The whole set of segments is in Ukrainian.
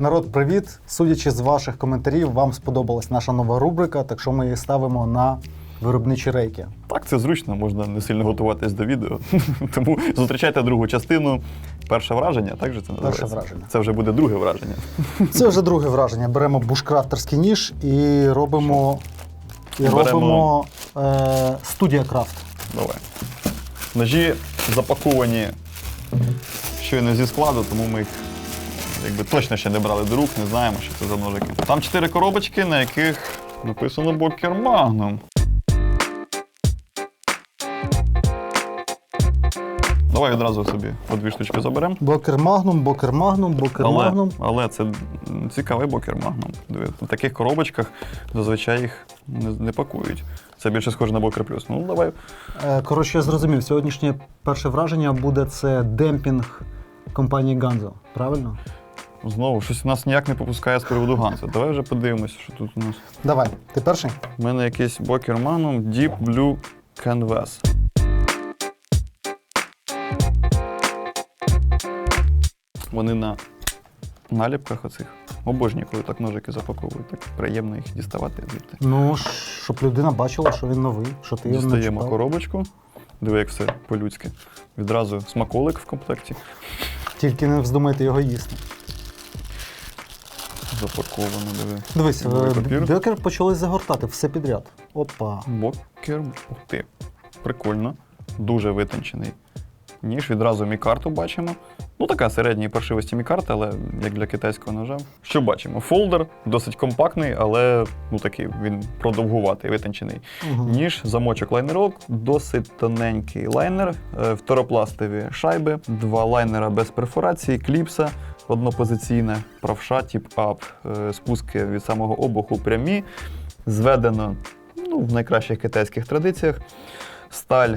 Народ, привіт! Судячи з ваших коментарів, вам сподобалась наша нова рубрика, так що ми її ставимо на виробничі рейки. Так, це зручно, можна не сильно готуватись до відео. Тому зустрічайте другу частину. Перше враження, так же це називається? Перше враження. Це вже буде друге враження. Це вже друге враження. Беремо бушкрафтерський ніж і робимо, і Беремо- робимо е, студія крафт. Давай. Ножі запаковані щойно зі складу, тому ми їх якби, точно ще не брали до рук, не знаємо, що це за ножики. Там чотири коробочки, на яких написано Бокер Magnum. Давай відразу собі по дві штучки заберемо. Бокер магнум, бокер магнум, бокер магнум. але це цікавий бокер. Диви, В таких коробочках зазвичай їх не, не пакують. Це більше схоже на Бокер Плюс. Ну, давай. Е, коротше, я зрозумів, сьогоднішнє перше враження буде це демпінг компанії Ганзо. Правильно? Знову щось у нас ніяк не попускає з приводу Ганса. Давай вже подивимося, що тут у нас. Давай, ти перший? У мене якийсь Бокер Magnum Deep Blue Canvas. Вони на наліпках оцих. Обожнюю, коли так ножики запаковують. Так приємно їх діставати звідти. Ну, щоб людина бачила, що він новий, що ти його не Дістаємо чіпав. коробочку. Диви, як все по-людськи. Відразу смаколик в комплекті. Тільки не вздумайте його їсти. Запаковано, диви. Дивись, Новий е, папір. бьокер почали загортати все підряд. Опа. Бокер. Ух ти. Прикольно. Дуже витончений. Ніж відразу мікарту бачимо. Ну, така середньої паршивості мікарта, але як для китайського ножа. Що бачимо? Фолдер досить компактний, але ну такий він продовгуватий, витончений. Угу. Ніж, замочок лайнерок, досить тоненький лайнер, е, фторопластові шайби, два лайнера без перфорації, кліпса, однопозиційна, правша, тип ап, е, спуски від самого обуху прямі, зведено ну, в найкращих китайських традиціях. Сталь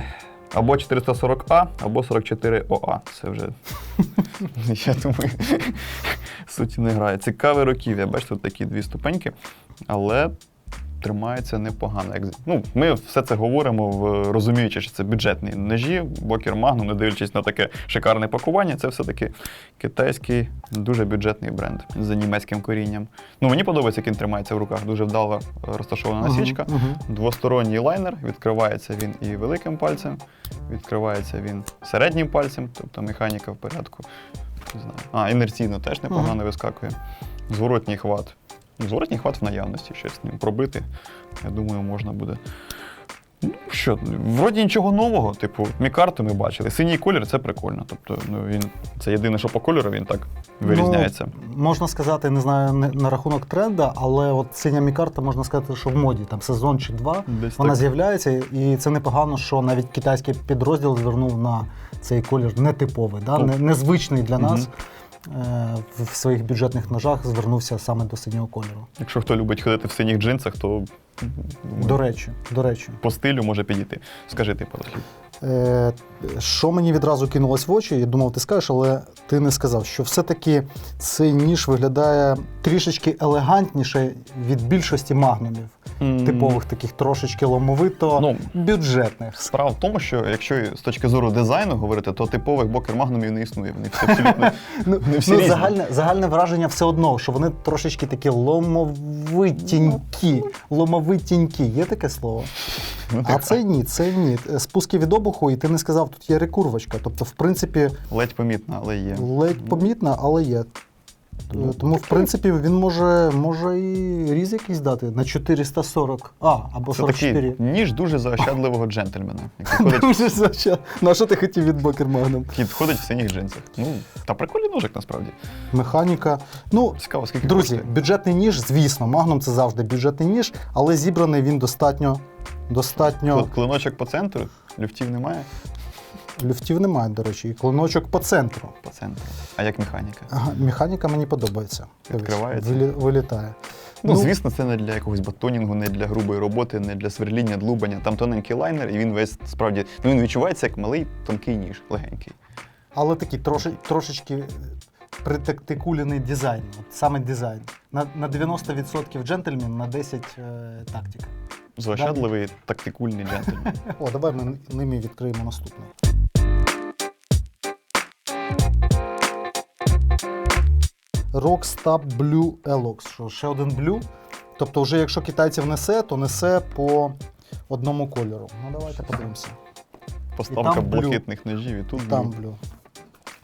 або 440А, або 44ОА. Це вже, я думаю, суті не грає. Цікаве я Бачите, тут такі дві ступеньки, але тримається непогано. Ну, ми все це говоримо, розуміючи, що це бюджетні ножі, Бокер Magnum, не дивлячись на таке шикарне пакування, це все-таки китайський, дуже бюджетний бренд за німецьким корінням. Ну, мені подобається, як він тримається в руках. Дуже вдало е, розташована насічка. Двосторонній лайнер, відкривається він і великим пальцем, відкривається він середнім пальцем, тобто механіка в порядку. Не знаю. А, інерційно теж непогано вискакує. Зворотній хват. Зворотній хват в наявності, щось з ним пробити. Я думаю, можна буде. Ну, що, вроді нічого нового, типу, мікарту ми бачили. Синій колір це прикольно. Тобто, ну, він, це єдине, що по кольору він так вирізняється. Ну, можна сказати, не знаю не, на рахунок тренда, але от синя мікарта можна сказати, що в моді там сезон чи два. Десь Вона так. з'являється, і це непогано, що навіть китайський підрозділ звернув на цей колір нетиповий, да? Ну, не, незвичний для нас. Е, в своїх бюджетних ножах звернувся саме до синього кольору. Якщо хто любить ходити в синіх джинсах, то думаю, До речі, до речі. по стилю може підійти. Скажи ти пару. Е, що мені відразу кинулось в очі, я думав, ти скажеш, але ти не сказав, що все-таки цей ніж виглядає трішечки елегантніше від більшості магнумів, Типових таких трошечки ломовито Ну, бюджетних. Справа в тому, що якщо з точки зору дизайну говорити, то типових бокер магнумів не існує. Вони всі абсолютно Ну, всі ну, різні. загальне, загальне враження все одно, що вони трошечки такі ломовитінькі. Ломовитінькі, є таке слово? Ну, А це ні, це ні. Спуски від обуху, і ти не сказав, тут є рекурвочка. Тобто, в принципі, ледь помітно, але є. ледь помітна, але є. Ну, Е, Тому, в принципі, він може, може і різ якийсь дати на 440 А або Це 44. такий ніж дуже заощадливого джентльмена, який ходить, Дуже зача- На що ти хотів від Бокер Магнум? який ходить в синіх джинсах. Ну, та прикольний ножик насправді. Механіка. Ну, Цікаво, скільки друзі, коштує. бюджетний ніж, звісно, Магнум це завжди бюджетний ніж, але зібраний він достатньо. Достатньо клиночок по центру, люфтів немає люфтів немає, до речі, і клиночок по центру. по центру. А як механіка? Ага, механіка мені подобається. Відкривається. вилі- вилітає. Ну, звісно, це не для якогось батонінгу, не для грубої роботи, не для сверління, длубання. Там тоненький лайнер, і він весь справді ну, він відчувається як малий тонкий ніж, легенький. Але такий троши, трошечки притактикулений дизайн. От саме дизайн. На, на 90% джентльмен, на 10% е, тактика. Заощадливий тактикульний джентльмен. О, давай ми ними відкриємо наступний. Rockstab Blue Elox. Що ще один Blue. Тобто, вже якщо китайців несе, то несе по одному кольору. Ну давайте подивимося. Поставка блакитних ножів і тут Там блю. Blue.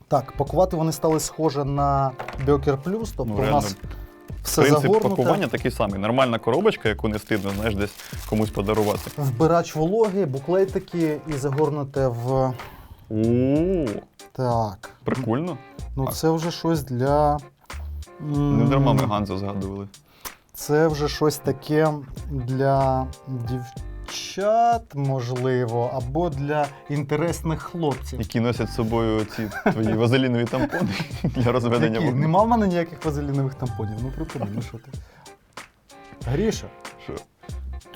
Так, пакувати вони стали схожі на Бьокер Плюс, тобто Ну, у нас все Принцип загорнуте. пакування такий самий. Нормальна коробочка, яку не стидно, знаєш, десь комусь подарувати. Вбирач вологи, буклетики і загорнуте в. О, Так. прикольно. Ну Так. це вже щось для. Не дарма ми Ганзо згадували. Це вже щось таке для дівчат, можливо, або для інтересних хлопців. Які носять з собою ці твої вазелінові тампони для розведення Які? вогню. Нема в мене ніяких вазелінових тампонів. Ну припини, ну що ти. Гріша?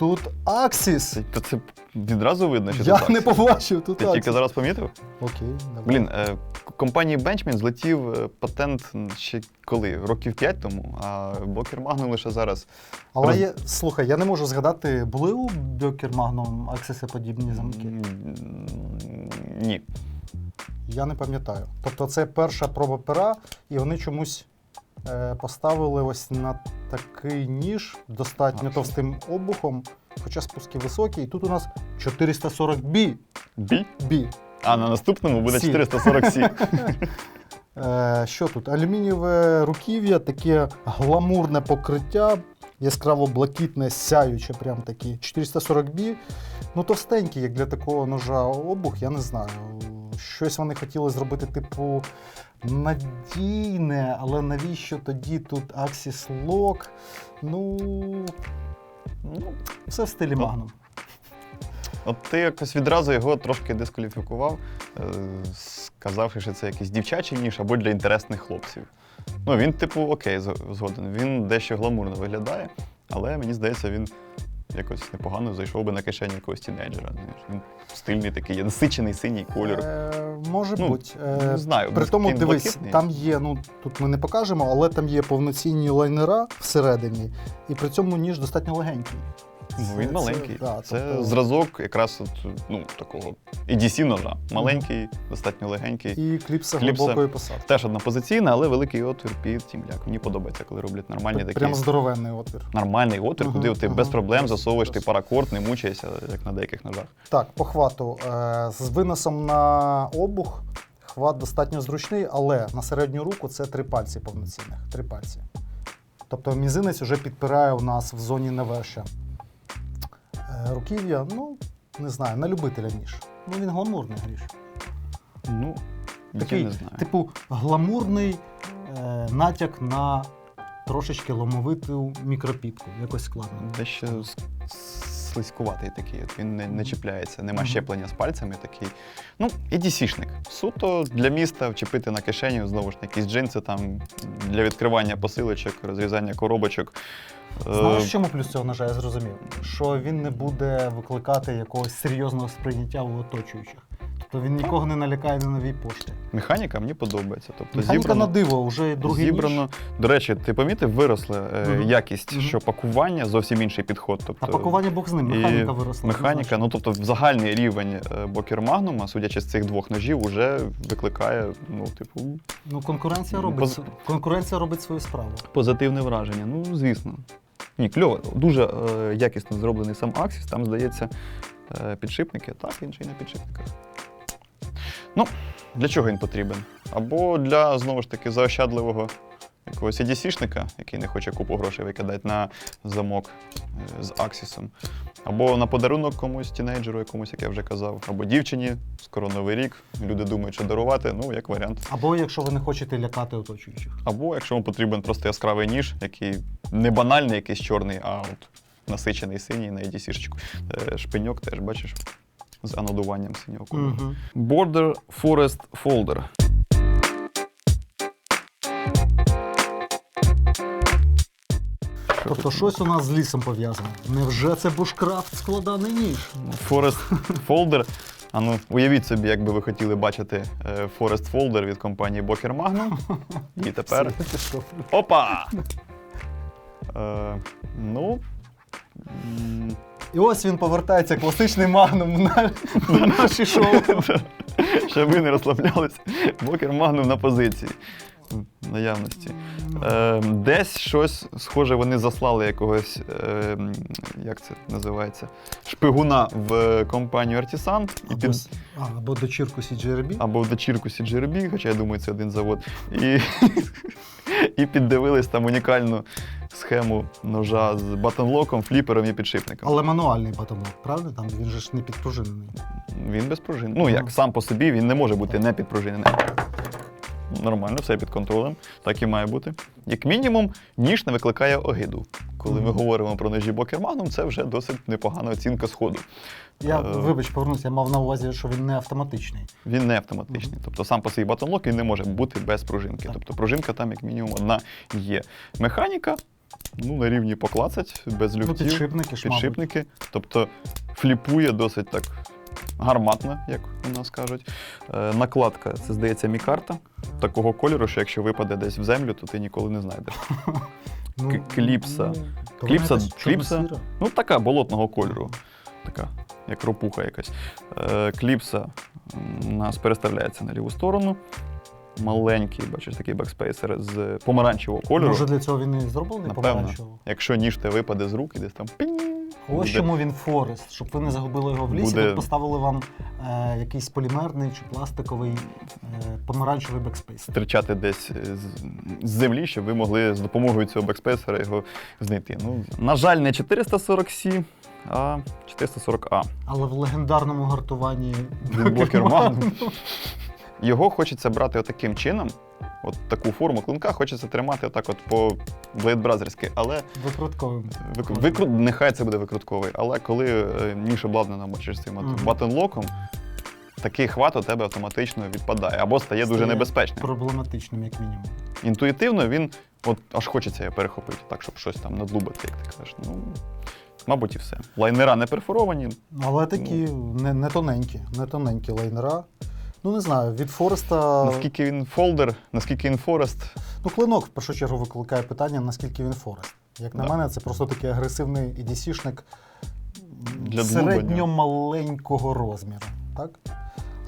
Тут Аксіс. То це відразу видно, що Я це не побачив тут Ти Аксіс. тільки зараз помітив? Окей, давай. Блін, е, компанії Benchmade злетів е, патент ще коли? Років 5 тому, а Бокер Magnum лише зараз. Але роз- є, слухай, я не можу згадати, були у Бьокер Magnum Аксіси подібні замки? М, Ні. Я не пам'ятаю. Тобто це перша проба пера, і вони чомусь поставили ось на такий ніж достатньо товстим обухом, хоча спуски високі, і тут у нас 440 бі. Бі? бі. А на наступному буде Сі. 447. Е, що тут? Алюмінієве руків'я, таке гламурне покриття, яскраво блакитне, сяюче, прям такі. 440 бі. Ну, товстенький, як для такого ножа обух, я не знаю. Щось вони хотіли зробити, типу, надійне, але навіщо тоді тут Axis Lock? Ну, Ну, все в стилі Magnum. От ти якось відразу його трошки дискваліфікував, е, сказавши, що це якийсь дівчачий ніж або для інтересних хлопців. Ну, він, типу, окей, згоден. Він дещо гламурно виглядає, але мені здається, він якось непогано зайшов би на кишені якогось тінейджера. Він стильний такий, є насичений синій кольор. Е, може Ну, бути. Е, не знаю, При тому, дивись, блакитний. там є, ну тут ми не покажемо, але там є повноцінні лайнера всередині, і при цьому ніж достатньо легенький. Ну, Це- він маленький. да, це тобто- зразок якраз от, ну, такого EDC ножа. Маленький, достатньо легенький. І кліпса, Кліпса. глибокої посадки. Теж однопозиційна, але великий отвір під тімляк. Мені подобається, коли роблять нормальні такі. Прям здоровенний отвір. Нормальний отвір, Ага, куди ти ага. без проблем засовуєш ти паракорд, не мучаєшся, як на деяких ножах. Так, по хвату. Е, з виносом на обух хват достатньо зручний, але на середню руку це три пальці повноцінних. Три пальці. Тобто мізинець вже підпирає у нас в зоні навершя. Руків'я, ну, не знаю, на любителя ніж. Ну, він гламурний гріш. Ну, Такий, я не знаю. типу, гламурний е, натяк на трошечки ломовиту мікропітку. Якось складно. Дещо с- слизькуватий такий, от він не, не чіпляється, нема щеплення з пальцями такий. Ну, і дісішник. Суто для міста вчепити на кишеню, знову ж таки, якісь джинси там для відкривання посилочок, розрізання коробочок. Е, Знаєш, в чому плюс цього ножа, я зрозумів? Що він не буде викликати якогось серйозного сприйняття у оточуючих. Тобто він нікого не налякає на новій пошті. Механіка мені подобається. Тобто Механіка зібрано, на диво, вже другий зібрано. ніж. До речі, ти помітив, виросла е, Мгм. якість, Мгм. що пакування зовсім інший підход. Тобто, А пакування Бог з ним, і механіка виросла. Механіка, ну тобто в загальний рівень е, Бокер Магнума, судячи з цих двох ножів, уже викликає, ну, типу, Ну, конкуренція робить, поз- конкуренція робить свою справу. позитивне враження. Ну, звісно. Ні, кльово. Дуже е, якісно зроблений сам Аксіс. Там, здається, е, підшипники, так, він ще й на підшипниках. Ну, для чого він потрібен? Або для, знову ж таки, заощадливого якогось EDC-шника, який не хоче купу грошей викидати на замок е, з Аксісом. Або на подарунок комусь тінейджеру, якомусь, як я вже казав, або дівчині, скоро новий рік. Люди думають, що дарувати, ну, як варіант. Або якщо ви не хочете лякати оточуючих. Або якщо вам потрібен просто яскравий ніж, який не банальний якийсь чорний, а от насичений синій на EDC-шечку. Е, Шпиньок теж бачиш з анодуванням синього кольору. Угу. Border Forest Folder. Тобто щось у нас з лісом пов'язане. Невже це бушкрафт складаний ніж? Forest Folder. А ну, уявіть собі, як би ви хотіли бачити е, Forest Folder від компанії Boker Magnum. І тепер. Опа! Е, ну. І ось він повертається, класичний магнум на, на наші шоу. Щоб ви не розслаблялись, Бокер Магнум на позиції. Наявності. Е, десь щось схоже, вони заслали якогось, е, як це називається, шпигуна в компанію Artisan і Або, під, а, або дочірку CGRB. або в дочірку CGRB, хоча я думаю, це один завод. І, і піддивились там унікальну схему ножа з батонлоком, фліпером і підшипником. Але мануальний батонок, правда? Там він же ж не підпружинений. Він без пружин. Ну, як сам по собі, він не може бути не підпружинений. Нормально, все під контролем, так і має бути. Як мінімум, ніж не викликає огиду. Коли ми говоримо про ножі Бокер Magnum, це вже досить непогана оцінка сходу. Я, Е. вибач, повернуся, я мав на увазі, що він не автоматичний. Він не автоматичний. Тобто сам по собі батонлок він не може бути без пружинки. Так. Тобто пружинка там як мінімум одна є. Механіка ну, на рівні поклацать, без Ну, підшипники підшипники. Тобто фліпує досить так гарматно, як у нас кажуть. Е, накладка, це здається, мікарта. Такого кольору, що якщо випаде десь в землю, то ти ніколи не знайдеш. Ну, кліпса. ну, Кліпса- кліпса. Ну, така болотного кольору. Така, як ропуха якась. Е, кліпса у нас переставляється на ліву сторону. Маленький, бачиш, такий бекспейсер з помаранчевого кольору. Може для цього він і зроблений Напевно. помаранчево? Якщо ніж те випаде з рук і десь там пінь. Ось буде чому він Форест, щоб ви не загубили його в лісі, Буде- тут поставили вам е, якийсь полімерний чи пластиковий е, помаранчевий бекспейс. Стирчати десь з, з землі, щоб ви могли з допомогою цього бекспейсера його знайти. Ну, на жаль, не 440C, а 440A. Але в легендарному гартуванні Він блокер Magnum. Його хочеться брати отаким чином. От таку форму клинка хочеться тримати отак от по блейдбразерськи, але викрутковим. викру... викрут... нехай це буде викрутковий. Але коли е, ніж обладнана цим от Мгм. батонлоком, такий хват у тебе автоматично відпадає або стає дуже небезпечним. Проблематичним, як мінімум. Інтуїтивно він от аж хочеться його перехопити, так, щоб щось там надлубати, як ти кажеш. Ну, мабуть, і все. Лайнера не перфоровані. Але такі Ну. не, не тоненькі, не тоненькі лайнера. Ну не знаю, від Фореста. Наскільки він фолдер, наскільки він форест. Ну, клинок в першу чергу викликає питання, наскільки він Форест. Як на Да. мене, це просто такий агресивний EDC-шник Для середньо-маленького розміру. Так?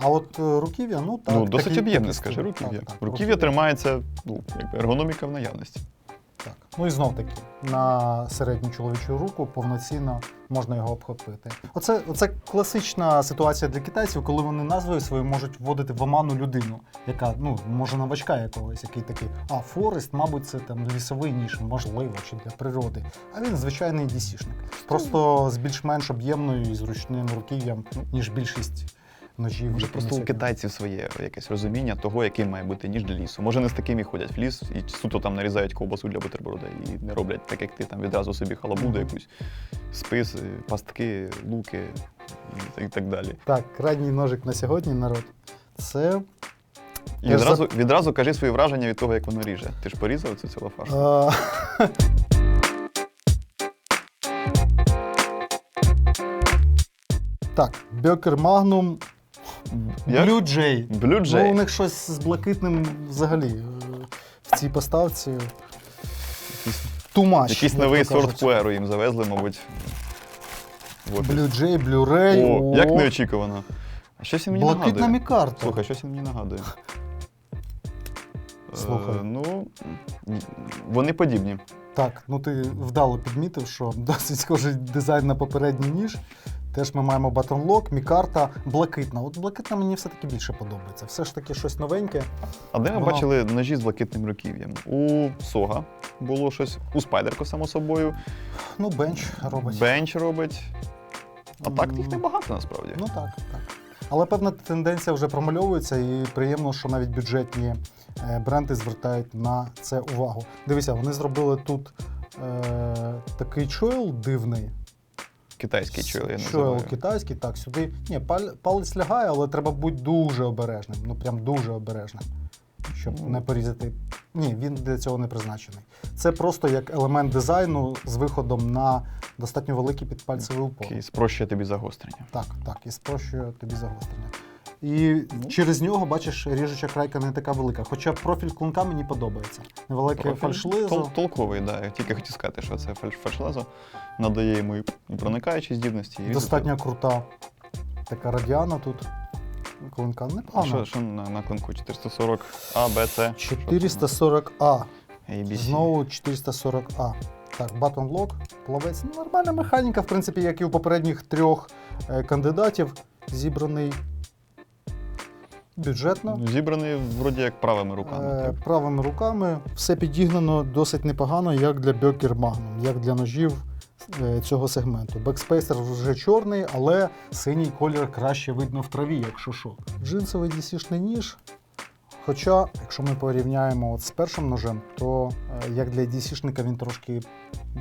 А от е, руків'я, ну так. ну, досить об'ємне, скажи, руків'я. Руків'я тримається, ну, якби ергономіка в наявності. Так. Ну і знов таки, на середню чоловічу руку повноцінно можна його обхопити. Оце, оце класична ситуація для китайців, коли вони назвою свою можуть вводити в оману людину, яка, ну, може, новачка якогось, який такий, а Форест, мабуть, це там лісовий ніж, можливо, чи для природи. А він звичайний DC-шник. Просто з більш-менш об'ємною і зручним руків'ям, ніж більшість ножів. Може, просто у китайців своє якесь розуміння того, яким має бути ніж для лісу. Може, не з такими ходять в ліс і суто там нарізають ковбасу для бутерброда і не роблять так, як ти там відразу собі халабуду якусь, спис, пастки, луки і, так далі. Так, крайній ножик на сьогодні, народ. Це І Я ж відразу, відразу кажи свої враження від того, як воно ріже. Ти ж порізав цю целофашу? А, Так, Бьокер Magnum Як? Blue Jay. Blue Ну, у них щось з блакитним взагалі е, в цій поставці. Якийсь, якийсь новий сорт пуеру їм завезли, мабуть. в офіс. Blue Jay, Blu-ray. О, як неочікувано. А щось він мені Блакитна нагадує. мікарта. Слухай, щось він мені нагадує. Слухай. Е, ну, вони подібні. Так, ну ти вдало підмітив, що досить схожий дизайн на попередній ніж. Теж ми маємо батонлок, мікарта, блакитна. От блакитна мені все-таки більше подобається. Все ж таки щось новеньке. А де ми Воно- бачили ножі з блакитним руків'ям? У Сога було щось, у Спайдерко, само собою. Ну, бенч робить. Бенч робить. А так їх небагато насправді. Ну так, так. Але певна тенденція вже промальовується, і приємно, що навіть бюджетні е, бренди звертають на це увагу. Дивися, вони зробили тут е, такий чойл дивний. Китайський чойл, я Чойл називаю. китайський, так, сюди. Ні, паль- палець лягає, але треба бути дуже обережним. Ну прям дуже обережним. Щоб Ну. не порізати. Ні, він для цього не призначений. Це просто як елемент дизайну з виходом на достатньо великий підпальцевий упор. І спрощує тобі загострення. Так, так, і спрощує тобі загострення. І через нього, бачиш, ріжуча крайка не така велика. Хоча профіль клинка мені подобається. Невелике Профіль фальшлизо. тол- толковий, да. Я тільки хотів сказати, що це фальш- фальшлезо надає йому і проникаючі здібності. і Достатньо крута така радіана тут. клинка. А Непогано. що, що на, на клинку? 440 А, Б, С? 440А. ABC. Знову 440А. Так, Button Lock, плавець. Ну, Нормальна механіка, в принципі, як і у попередніх трьох е, кандидатів. Зібраний бюджетно. Зібраний вроді як правими руками. Е, правими руками. Все підігнано досить непогано, як для Бьокер Magnum, як для ножів е, цього сегменту. Бекспейсер вже чорний, але синій колір краще видно в траві, якщо що. Джинсовий DC-шний ніж. Хоча, якщо ми порівняємо от з першим ножем, то е, як для DC-шника він трошки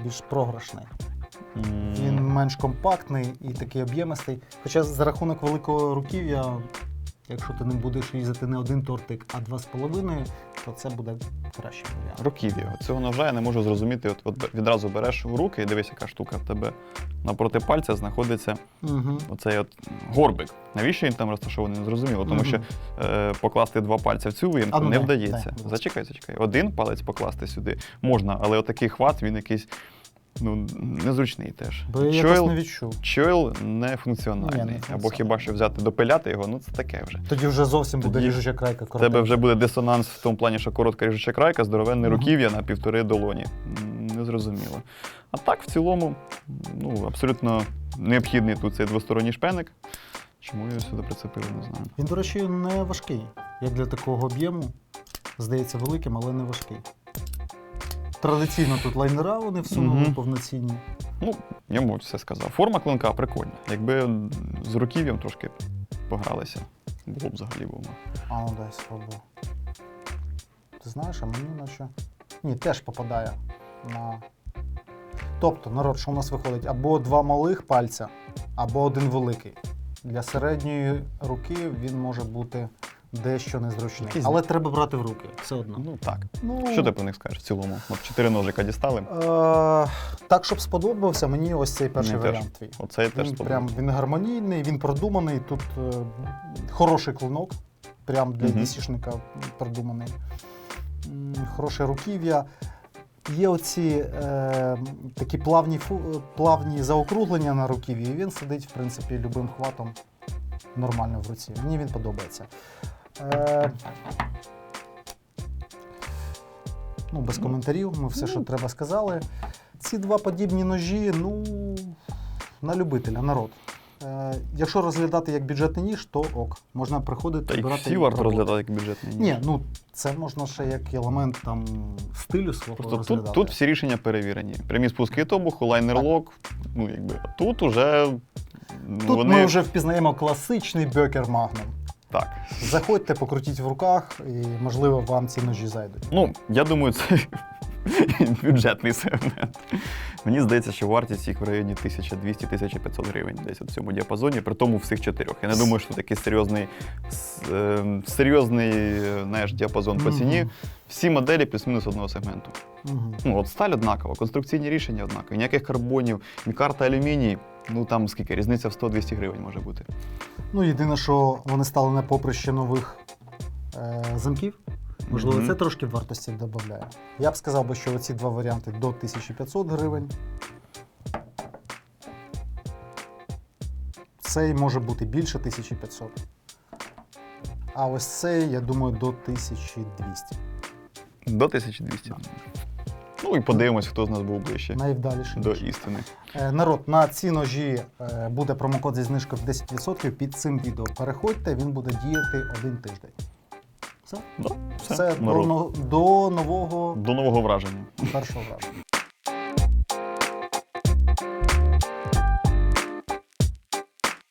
більш програшний. Він менш компактний і такий об'ємистий. Хоча за рахунок великого руків'я, якщо ти не будеш різати не один тортик, а два з половиною, то це буде варіант. Руків'я. От Цього ножа я не можу зрозуміти. От, от відразу береш в руки і дивись, яка штука в тебе напроти пальця знаходиться Угу. оцей от горбик. Навіщо він там розташований, не зрозуміло. Тому Мгм. що е, покласти два пальця в цю виїмку ну не вдається. дай, зачекай, зачекай. Один палець покласти сюди можна, але отакий хват він якийсь ну, незручний теж. Бо я якось Чойл, не відчув. чойл не функціональний. Ні, не Або функціональний. хіба що взяти допиляти його, ну це таке вже. Тоді вже зовсім буде Тоді ріжуча крайка коротка. тебе вже буде дисонанс в тому плані, що коротка ріжуча крайка, здоровенне Мгм. руків'я на півтори долоні. М, Незрозуміло. А так, в цілому, ну, абсолютно необхідний тут цей двосторонній шпеник. Чому його сюди прицепили, не знаю. Він, до речі, не важкий. Як для такого об'єму, здається великим, але не важкий. Традиційно тут лайнера вони всунули Мгм. повноцінні. Ну, я мабуть, все сказав. Форма клинка прикольна. Якби з руків'ям трошки погралися, було б взагалі бомба. А ну дай спробую. Ти знаєш, а мені наче. Ні, теж попадає на. Тобто, народ, що у нас виходить? Або два малих пальця, або один великий. Для середньої руки він може бути дещо незручний. Але треба брати в руки, все одно. Ну так. Ну, Що ти про них скажеш в цілому? От чотири ножика дістали. Е, так, щоб сподобався, мені ось цей перший Мені теж. варіант твій. Оцей теж Він прям сподобався. він гармонійний, він продуманий. Тут е, хороший клинок, прям для Мгм. DC-шника продуманий. М, Хороше руків'я. Є оці е, такі плавні, фу, плавні заокруглення на руків'ї, і він сидить, в принципі, любим хватом нормально в руці. Мені він подобається. Е, ну, без коментарів, ми все, що треба, сказали. Ці два подібні ножі, ну, на любителя, народ. Е, якщо розглядати як бюджетний ніж, то ок. Можна приходити, Та й брати всі варто розглядати як бюджетний ніж. Ні, ну це можна ще як елемент там стилю свого Просто розглядати. тут, тут всі рішення перевірені. Прямі спуски від обуху, лайнер-лок, ну якби. Тут уже ну, Тут вони ми вже впізнаємо класичний бьокер Magnum. Так. Заходьте, покрутіть в руках, і можливо вам ці ножі зайдуть. Ну, я думаю, це бюджетний сегмент. Мені здається, що вартість їх в районі 1200-1500 гривень, десь у цьому діапазоні, при тому всіх чотирьох. Я не думаю, що такий серйозний, е, серйозний е, знаєш, діапазон по ціні. Всі моделі плюс-мінус одного сегменту. Ну, от сталь однакова, конструкційні рішення однакові, ніяких карбонів, карта алюміній. Ну там скільки, різниця в 100-200 гривень може бути. Ну, єдине, що вони стали на поприще нових е, замків. Можливо, Мгм. це трошки вартості додає. Я б сказав би, що оці два варіанти до 1500 гривень. Цей може бути більше 1500. А ось цей, я думаю, до 1200. До 1200. Ну і подивимось, хто з нас був ближче Найвдаліше. до істини. Е, Народ, на ці ножі е, буде промокод зі знижкою в 10% під цим відео. Переходьте, він буде діяти один тиждень. Все? Да, все, Все до, народ. но- до нового До нового враження. першого враження.